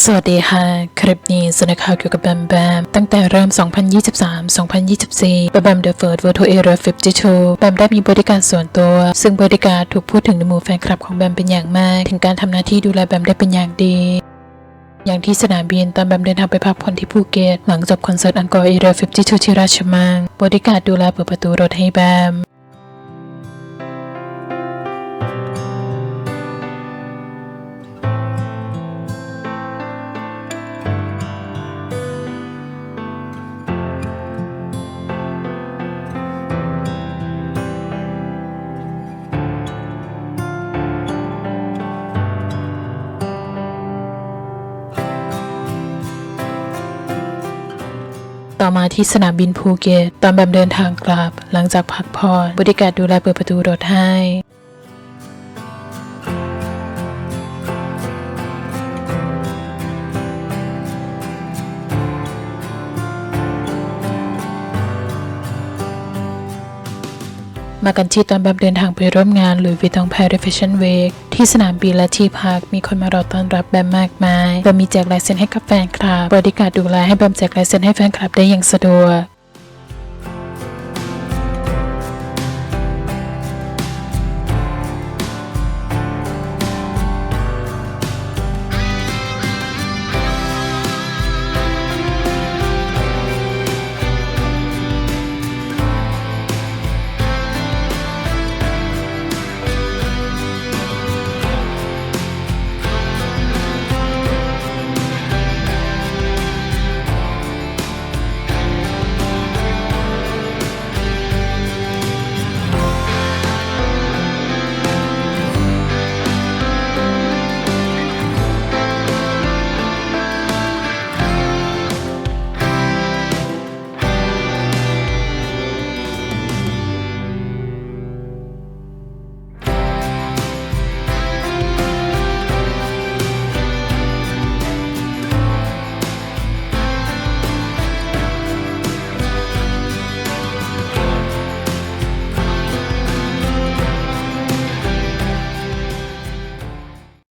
สวัสดีค่ะ คลิปนี้สนข่าวเกี่ยวกับแบมแบม ตั้งแต่เริ่ม 2023-2024แบมแบม The First Virtual Area 52แบมได้มีบริการส่วนตัว ซึ่งบริการถูกพูดถึงในหมู่แฟนคลับของแบมเป็นอย่างมาก ถึงการทำหน้าที่ดูแลแบมได้เป็นอย่างดีอย่างที่สนามบินตอนแบมเดินทางไปพักผ่อนที่ภูเก็ตหลังจบคอนเสิร์ตอังกอร์เอเรีย52ที่ราชมังบริการดูแลเปิดประตูรถให้แบม ต่อมาที่สนามบินภูเก็ต ตอนแบบเดินทางกลับ หลังจากพักผ่อนบริการดูแลเปิดประตูรถให้ มากันที่ตอนแบมเดินทางไปร่วมงานหรือวิตองแพร Fashion Week ที่สนามบินและที่พักมีคนมารอต้อนรับแบมมากมายแบมมีแจกลายเซ็นให้กับแฟนคลับบริการดูแลให้แบมแจกลายเซ็นให้แฟนคลับได้อย่างสะดวก